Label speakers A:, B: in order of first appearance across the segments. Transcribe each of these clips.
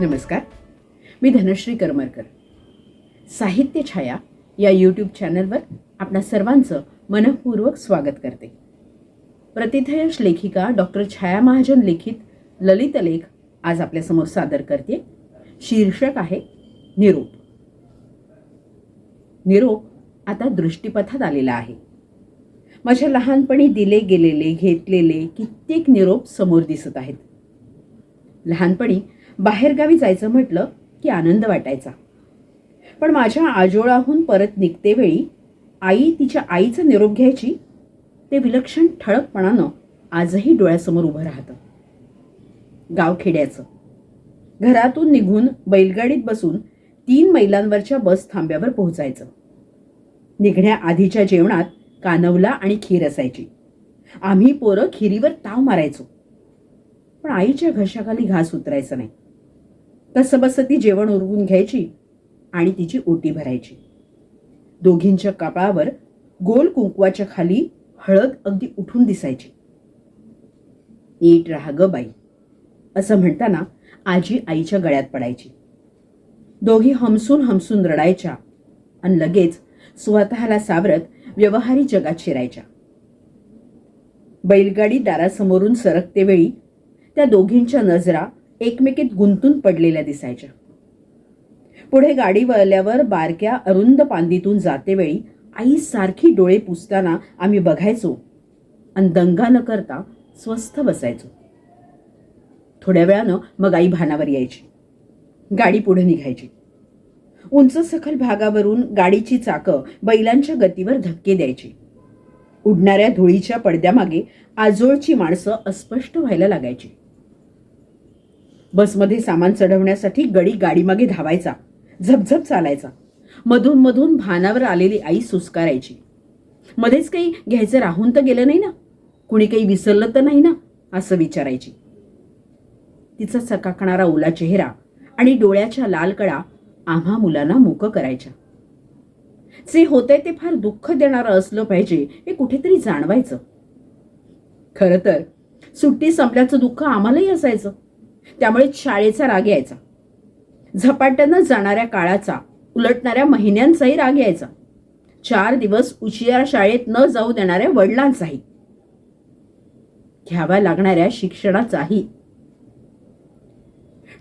A: नमस्कार. मी धनश्री करमरकर. साहित्य छाया या यूट्यूब चॅनलवर आपणा सर्वांचं मनपूर्वक स्वागत करते. प्रतिथयश लेखिका डॉक्टर छाया महाजन लिखित ललित लेख आज आपल्यासमोर सादर करते. शीर्षक आहे निरोप. निरोप आता दृष्टीपथात आलेला आहे. माझ्या लहानपणी दिले गेलेले घेतलेले कित्येक निरोप समोर दिसत आहेत. लहानपणी बाहेरगावी जायचं म्हटलं की आनंद वाटायचा. पण माझ्या आजोळाहून परत निघतेवेळी आई तिच्या आईचा निरोप घ्यायची ते विलक्षण ठळकपणानं आजही डोळ्यासमोर उभं राहतं. गावखेड्याचं. घरातून निघून बैलगाडीत बसून तीन मैलांवरच्या बस थांब्यावर पोहोचायचं. निघण्याआधीच्या जेवणात कानवला आणि खीर असायची. आम्ही पोरं खिरीवर ताव मारायचो. पण आईच्या घशाखाली घास उतरायचं नाही. तसंबसं ती जेवण उरवून घ्यायची आणि तिची ओटी भरायची. दोघींच्या कपाळावर गोल कुंकवाच्या खाली हळद अगदी उठून दिसायची. नीट राहा ग बाई असं म्हणताना आजी आईच्या गळ्यात पडायची. दोघी हमसून हमसून रडायच्या आणि लगेच स्वतःला सावरत व्यवहारी जगात शिरायच्या. बैलगाडी दारासमोरून सरकते वेळी त्या दोघींच्या नजरा एकमेकीत गुंतून पडलेल्या दिसायच्या. पुढे गाडी वळल्यावर बारक्या अरुंद पांदीतून जातेवेळी आई सारखी डोळे पुसताना आम्ही बघायचो आणि दंगा न करता स्वस्थ बसायचो. थोड्या वेळानं मग आई भानावर यायची. गाडी पुढे निघायची. उंच सखल भागावरून गाडीची चाकं बैलांच्या गतीवर धक्के द्यायची. उडणाऱ्या धुळीच्या पडद्यामागे आजोळची माणसं अस्पष्ट व्हायला लागायची. बसमध्ये सामान चढवण्यासाठी गडी गाडीमागे धावायचा. झपझप चालायचा. मधून मधून भानावर आलेली आई सुस्कारायची. मध्येच काही घ्यायचं राहून तर गेलं नाही ना? कुणी काही विसरलं तर नाही ना? असं विचारायची. तिचा चकाकणारा ओला चेहरा आणि डोळ्याच्या लाल कडा आम्हा मुलांना मुक करायच्या. जे होतंय ते फार दुःख देणारं असलं पाहिजे हे कुठेतरी जाणवायचं. खरं तर सुट्टी संपल्याचं दुःख आम्हालाही असायचं. त्यामुळे शाळेचा राग यायचा. झपाट्यानं जाणाऱ्या काळाचा उलटणाऱ्या महिन्यांचाही राग यायचा. चार दिवस उशिरा शाळेत न जाऊ देणाऱ्या वडिलांचाही. घ्याव्या लागणाऱ्या शिक्षणाचाही.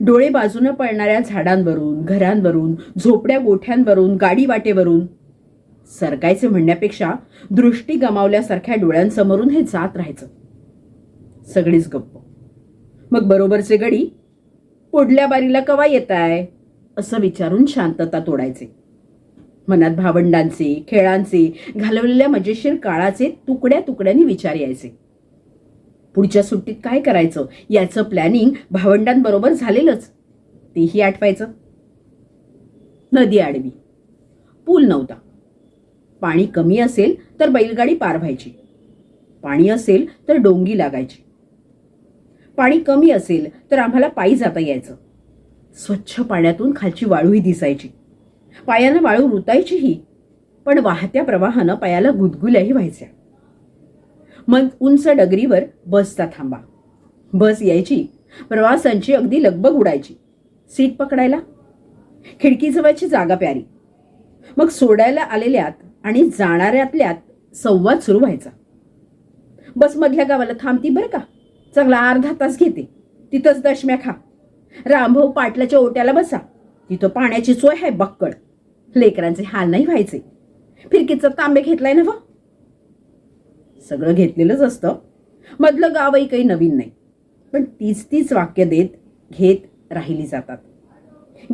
A: डोळे बाजूनं पडणाऱ्या झाडांवरून घरांवरून झोपड्या गोठ्यांवरून गाडी वाटेवरून सरकायचे म्हणण्यापेक्षा दृष्टी गमावल्यासारख्या डोळ्यांसमोरून हे जात राहायचं. सगळीच गप्प. मग बरोबरचे गडी पुढल्या बारीला कवा येत आहे असं विचारून शांतता तोडायचे. मनात भावंडांचे खेळांचे घालवलेल्या मजेशीर काळाचे तुकड्या तुकड्यांनी विचार यायचे. पुढच्या सुट्टीत काय करायचं? याचं प्लॅनिंग भावंडांबरोबर झालेलंच. तेही आठवायचं. नदी आडवी. पूल नव्हता. पाणी कमी असेल तर बैलगाडी पार व्हायची. पाणी असेल तर डोंगी लागायची. पाणी कमी असेल तर आम्हाला पायी जाता यायचं. स्वच्छ पाण्यातून खालची वाळूही दिसायची. पायानं वाळू रुतायचीही पण वाहत्या प्रवाहानं पायाला गुदगुल्याही व्हायच्या. मग उंच डगरीवर बसचा थांबा. बस यायची. प्रवासांची अगदी लगबग उडायची. सीट पकडायला. खिडकीजवळची जागा प्यारी. मग सोडायला आलेल्यात आणि जाणाऱ्यातल्यात संवाद सुरू व्हायचा. बसमधल्या गावाला थांबती बरं का? चांगला अर्धा तास घेते. तिथंच दशम्या खा. रामभाऊ पाटलाच्या ओट्याला बसा. तिथं पाण्याची सोय आहे बक्कड. लेकरांचे हाल नाही व्हायचे. फिरकीचा तांबे घेतलाय ना व सगळं घेतलेलंच असतं. मधलं गावही काही नवीन नाही. पण तीच तीच वाक्य देत घेत राहिली जातात.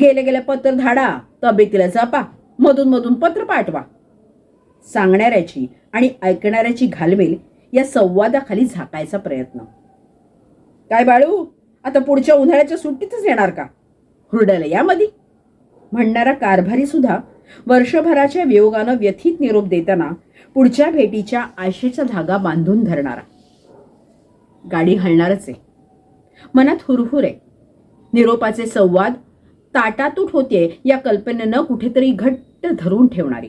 A: गेले गेल्या पत्र धाडा तब्येतीला जपा मधून मधून पत्र पाठवा. सांगणाऱ्याची आणि ऐकणाऱ्याची घालमेल या संवादाखाली झाकायचा प्रयत्न. काय बाळू? आता पुढच्या उन्हाळ्याच्या सुट्टीतच येणार का? हुरड्याला या मधी म्हणणारा कारभारी सुद्धा वर्षभराच्या वियोगानं व्यथित निरोप देताना पुढच्या भेटीच्या आशेचा धागा बांधून धरणारा. गाडी हलणारच आहे. मनात हुरहुर आहे. निरोपाचे संवाद ताटातूट होते या कल्पनेनं कुठेतरी घट्ट धरून ठेवणारी.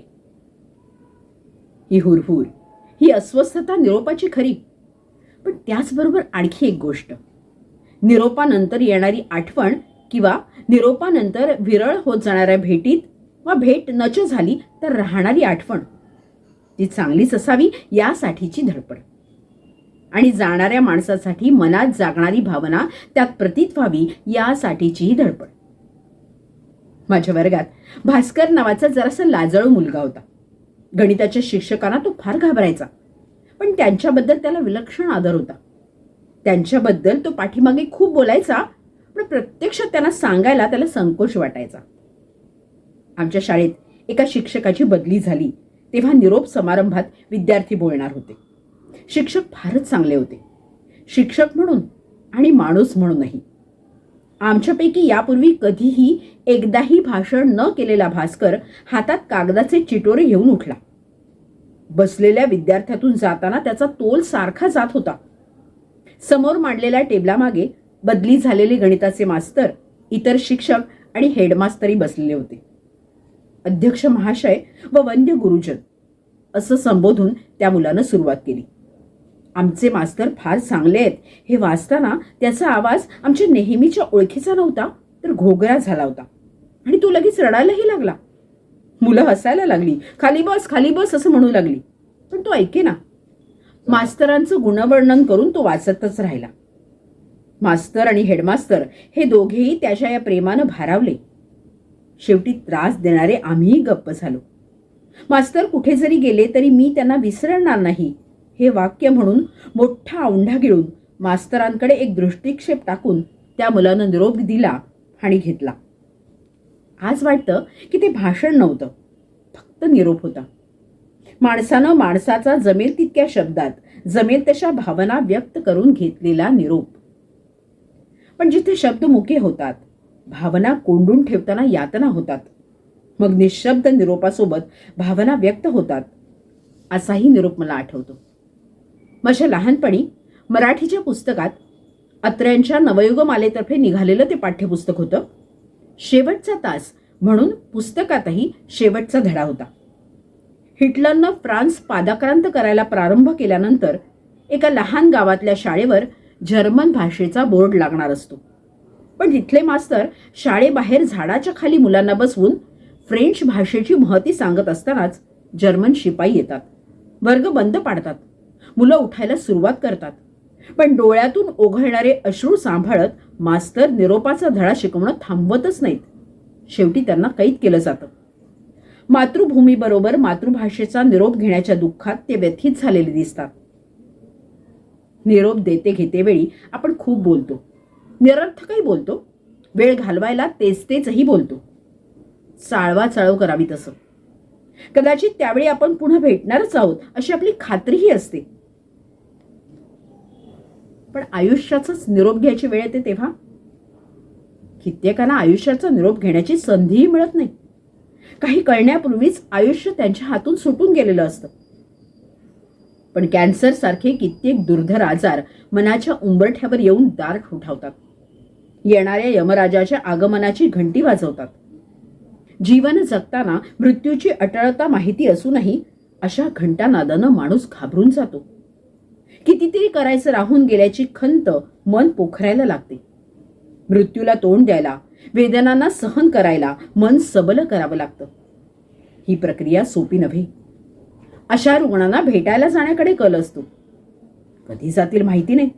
A: ही हुरहुर ही अस्वस्थता निरोपाची खरी. पण त्याचबरोबर आणखी एक गोष्ट. निरोपानंतर येणारी आठवण किंवा निरोपानंतर विरळ होत जाणाऱ्या भेटीत वा भेट नच झाली तर राहणारी आठवण. ती चांगलीच असावी यासाठीची धडपड. आणि जाणाऱ्या माणसासाठी मनात जागणारी भावना त्यात प्रतीत व्हावी यासाठीचीही धडपड. माझ्या वर्गात भास्कर नावाचा जरासा लाजळू मुलगा होता. गणिताच्या शिक्षकांना तो फार घाबरायचा. पण त्यांच्याबद्दल त्याला विलक्षण आदर होता. त्यांच्याबद्दल तो पाठीमागे खूप बोलायचा पण प्रत्यक्षात त्यांना सांगायला त्याला संकोच वाटायचा. आमच्या शाळेत एका शिक्षकाची बदली झाली. तेव्हा निरोप समारंभात विद्यार्थी बोलणार होते. शिक्षक फारच चांगले होते. शिक्षक म्हणून आणि माणूस म्हणूनही. आमच्यापैकी यापूर्वी कधीही एकदाही भाषण न केलेला भास्कर हातात कागदाचे चिटोरे घेऊन उठला. बसलेल्या विद्यार्थ्यातून जाताना त्याचा तोल सारखा जात होता. समोर मांडलेल्या टेबलामागे बदली झालेले गणिताचे मास्तर इतर शिक्षक आणि हेडमास्तरही बसलेले होते. अध्यक्ष महाशय व वंद्य गुरुजन असं संबोधून त्या मुलानं सुरुवात केली. आमचे मास्तर फार चांगले आहेत हे वाचताना त्याचा आवाज आमच्या नेहमीच्या ओळखीचा नव्हता तर घोगरा झाला होता. आणि तो लगेच रडायलाही लागला. मुलं हसायला लागली. खाली बस खाली बस असं म्हणू लागली. पण तो ऐके ना मास्तरांचं गुणवर्णन करून तो वाचतच राहिला. मास्तर आणि हेडमास्तर हे दोघेही त्याच्या या प्रेमानं भारावले. शेवटी त्रास देणारे आम्हीही गप्प झालो. मास्तर कुठे जरी गेले तरी मी त्यांना विसरणार नाही हे वाक्य म्हणून मोठा औंढा गिळून मास्तरांकडे एक दृष्टिक्षेप टाकून त्या मुलानं निरोप दिला आणि घेतला. आज वाटतं की ते भाषण नव्हतं फक्त निरोप होता. माणसानं माणसाचा जमेल तितक्या शब्दात. जमेल तशा भावना व्यक्त करून घेतलेला निरोप. पण जिथे शब्द मुके होतात भावना कोंडून ठेवताना यातना होतात. मग निशब्द निरोपासोबत भावना व्यक्त होतात असाही निरोप मला आठवतो. माझ्या लहानपणी मराठीच्या पुस्तकात अत्र्यांच्या नवयुगमालेतर्फे निघालेलं ते पाठ्यपुस्तक होतं. शेवटचा तास म्हणून पुस्तकातही शेवटचा धडा होता. हिटलरनं फ्रान्स पादाक्रांत करायला प्रारंभ केल्यानंतर एका लहान गावातल्या शाळेवर जर्मन भाषेचा बोर्ड लागणार असतो. पण तिथले मास्तर शाळेबाहेर झाडाच्या खाली मुलांना बसवून फ्रेंच भाषेची महती सांगत असतानाच जर्मन शिपाई येतात. वर्ग बंद पाडतात. मुलं उठायला सुरुवात करतात. पण डोळ्यातून ओघळणारे अश्रू सांभाळत मास्तर निरोपाचा धडा शिकवणं थांबवतच नाहीत. शेवटी त्यांना कैद केलं जातं. मातृभूमीबरोबर मातृभाषेचा निरोप घेण्याच्या दुःखात ते व्यथित झालेले दिसतात. निरोप देते घेतेवेळी आपण खूप बोलतो. निरर्थकही बोलतो. वेळ घालवायला तेच तेचही बोलतो. चाळवा चाळव करावी तसं. कदाचित त्यावेळी आपण पुन्हा भेटणारच आहोत अशी आपली खात्रीही असते. पण आयुष्याचाच निरोप घ्यायची वेळ येते तेव्हा? कित्येकांना आयुष्याचा निरोप घेण्याची संधीही मिळत नाही. काही कळण्यापूर्वीच आयुष्य त्यांच्या हातून सुटून गेलेलं असतं. पण कॅन्सर सारखे कित्येक दुर्धर आजार मनाच्या उंबरठ्यावर येऊन दार ठोठावतात येणाऱ्या यमराजाच्या आगमनाची घंटी वाजवतात. जीवन जगताना मृत्यूची अटळता माहिती असूनही अशा घंटानादानं माणूस घाबरून जातो. कितीतरी करायचं राहून गेल्याची खंत मन पोखरायला लागते. मृत्यूला तोंड द्यायला वेदनांना सहन करायला मन सबल करावं लागतं. ही प्रक्रिया सोपी नव्हे. अशा रुग्णांना भेटायला जाण्याकडे कल असतो. कधी जातील माहिती नाही.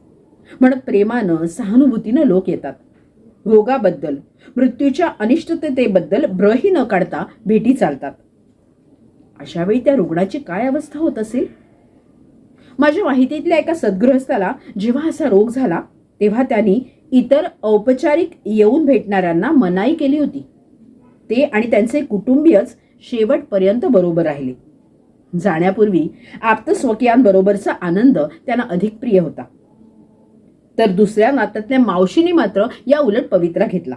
A: म्हणत प्रेमानं सहानुभूतीनं लोक येतात. रोगाबद्दल मृत्यूच्या अनिष्टतेबद्दल ब्रही न काढता भेटी चालतात. अशावेळी त्या रुग्णाची काय अवस्था होत असेल? माझ्या माहितीतल्या एका सद्गृहस्थाला जेव्हा असा रोग झाला तेव्हा त्यांनी इतर औपचारिक येऊन भेटणाऱ्यांना मनाई केली होती. ते आणि त्यांचे कुटुंबीयच शेवटपर्यंत बरोबर राहिले. जाण्यापूर्वी आप्तस्वकीयांबरोबरचा आनंद त्यांना अधिक प्रिय होता. तर दुसऱ्या नात्यातल्या मावशीने मात्र या उलट पवित्रा घेतला.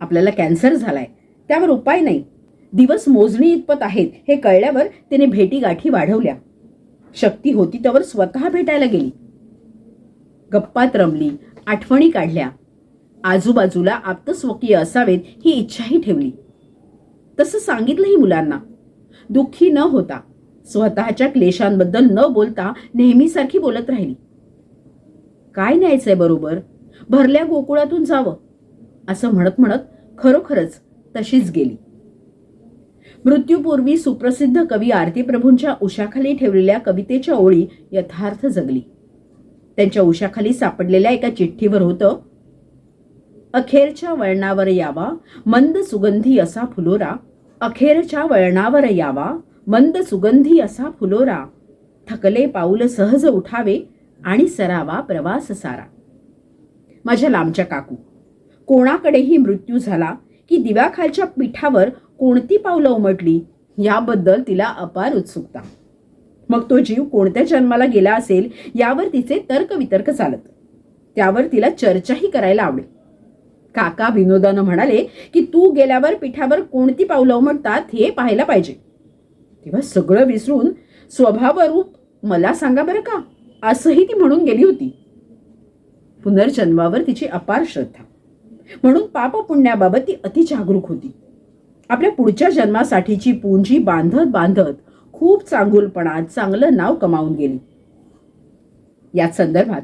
A: आपल्याला कॅन्सर झालाय. त्यावर उपाय नाही. दिवस मोजणी इतपत आहेत हे कळल्यावर तिने भेटी गाठी वाढवल्या. शक्ती होती त्यावर स्वतः भेटायला गेली. गप्पात रमली. आठवणी काढल्या. आजूबाजूला आप्तस्वकीय असावेत ही इच्छाही ठेवली. तसं सांगितलंही मुलांना. दुःखी न होता स्वतःच्या क्लेशांबद्दल न बोलता नेहमीसारखी बोलत राहिली. काय न्यायचंय बरोबर? भरल्या गोकुळातून जावं. असं म्हणत म्हणत खरोखरच तशीच गेली. मृत्यूपूर्वी सुप्रसिद्ध कवी आरती प्रभूंच्या उशाखाली ठेवलेल्या कवितेच्या ओळी यथार्थ जगली. त्यांच्या उशाखाली सापडलेल्या एका चिठ्ठीवर होतं अखेरच्या वळणावर यावा मंद सुगंधी असा फुलोरा. अखेरच्या वळणावर यावा मंद सुगंधी असा फुलोरा. थकले पाऊल सहज उठावे आणि सरावा प्रवास सारा. माझ्या लांबच्या काकू कोणाकडेही मृत्यू झाला की दिव्याखालच्या पिठावर कोणती पावलं उमटली याबद्दल तिला अपार उत्सुकता. मग तो जीव कोणत्या जन्माला गेला असेल यावर तिचे तर्कवितर्क चालत. त्यावर तिला चर्चाही करायला आवडेल. काका विनोदानं म्हणाले की तू गेल्यावर पिठावर कोणती पावलं उमटतात हे पाहायला पाहिजे. तेव्हा सगळं विसरून स्वभावरूप मला सांगा बरं का असंही ती म्हणून गेली होती. पुनर्जन्मावर तिची अपार श्रद्धा. म्हणून पाप पुण्याबाबत ती अति जागरूक होती. आपल्या पुढच्या जन्मासाठीची पुंजी बांधत बांधत खूप चांगुलपणात चांगलं नाव कमावून गेली. या संदर्भात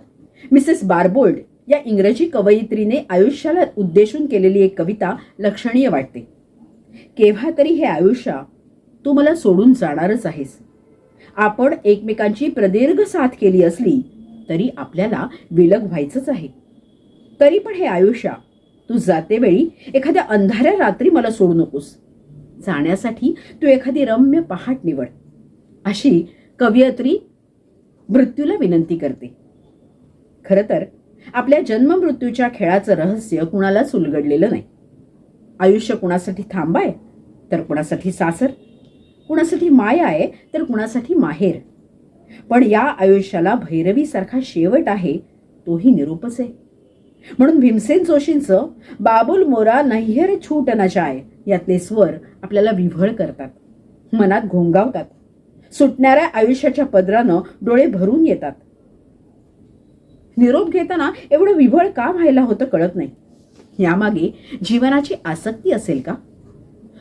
A: मिसेस बारबोल्ड या इंग्रजी कवयित्रीने आयुष्याला उद्देशून केलेली एक कविता लक्षणीय वाटते. केव्हा तरी हे आयुष्य तू मला सोडून जाणारच आहेस. आपण एकमेकांची प्रदीर्घ साथ केली असली तरी आपल्याला विलग व्हायचंच आहे. तरी पण हे आयुष्य तू जातेवेळी एखाद्या अंधाऱ्या रात्री मला सोडू नकोस. जाण्यासाठी तू एखादी रम्य पहाट निवड. अशी कवयत्री मृत्यूला विनंती करते. खरं तर आपल्या जन्ममृत्यूच्या खेळाचं रहस्य कुणालाच उलगडलेलं नाही. आयुष्य कुणासाठी थांबाय तर कुणासाठी सासर. कुणासाठी माया आहे तर कुणासाठी माहेर. पण या आयुष्याला भैरवीसारखा शेवट आहे तोही निरूपच आहे. म्हणून भीमसेन जोशींचं बाबुल मोरा नह्यर छूट न यातले स्वर आपल्याला विव्हळ करतात. मनात घोंगावतात. सुटणाऱ्या आयुष्याच्या पदरानं डोळे भरून येतात. निरोप घेताना एवढं विभळ का व्हायला होतं कळत नाही. यामागे जीवनाची आसक्ती असेल का?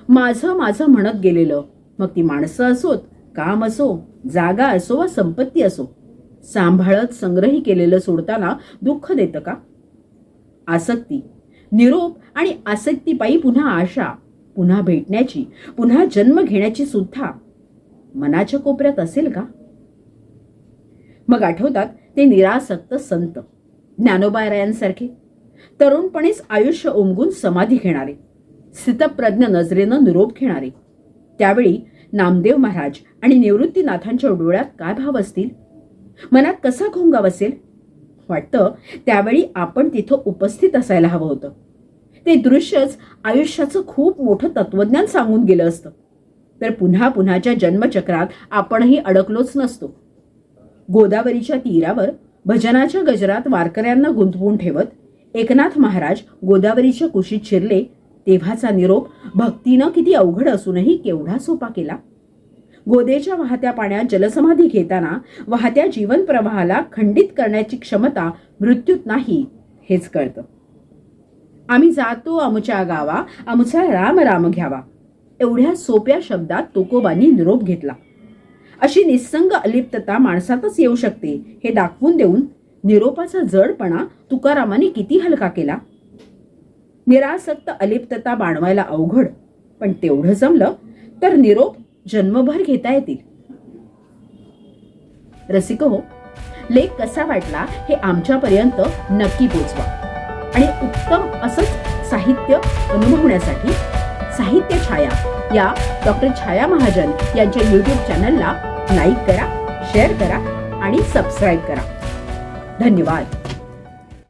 A: माझं माझं म्हणत गेलेलं. मग ती माणसं असोत काम असो जागा असो वा संपत्ती असो सांभाळत संग्रही केलेलं सोडताना दुःख देतं का? आसक्ती निरोप आणि आसक्तीपायी पुन्हा आशा पुन्हा भेटण्याची पुन्हा जन्म घेण्याची सुद्धा मनाच्या कोपऱ्यात असेल का? मग आठवतात ते निरासक्त संत ज्ञानोबारायांसारखे. तरुणपणीच आयुष्य उमगून समाधी घेणारे स्थितप्रज्ञ नजरेनं निरोप घेणारे. त्यावेळी नामदेव महाराज आणि निवृत्तीनाथांच्या डोळ्यात काय भाव असतील? मनात कसा घोंगाव असेल? वाटतं त्यावेळी आपण तिथं उपस्थित असायला हवं होतं. ते दृश्यच आयुष्याचं खूप मोठं तत्वज्ञान सांगून गेलं असतं. तर पुन्हा पुन्हाच्या जन्मचक्रात आपणही अडकलोच नसतो. गोदावरीच्या तीरावर भजनाच्या गजरात वारकऱ्यांना गुंतवून ठेवत एकनाथ महाराज गोदावरीच्या कुशीत शिरले तेव्हाचा निरोप भक्तीनं किती अवघड असूनही केवढा सोपा केला. गोदेच्या वाहत्या पाण्यात जलसमाधी घेताना वाहत्या जीवन प्रवाहाला खंडित करण्याची क्षमता मृत्यूत नाही हेच कळतं. आम्ही जातो आमच्या गावा आमचा राम राम घ्यावा. एवढ्या सोप्या शब्दात तुकोबांनी निरोप घेतला. अशी निस्संग अलिप्तता माणसातच येऊ शकते हे दाखवून देऊन निरोपाचा जडपणा तुकारामाने किती हलका केला. निरासक्त अलिप्तता बाणवायला अवघड पण तेवढं जमलं तर निरोप जन्मभर घेता येतील. रसिक हो लेख कसा वाटला हे आमच्यापर्यंत नक्की पोचवा आणि उत्तम असंच साहित्य अनुभवण्यासाठी साहित्य छाया या डॉक्टर छाया महाजन यांच्या यूट्यूब चॅनलला लाईक करा शेअर करा आणि सबस्क्राईब करा. धन्यवाद.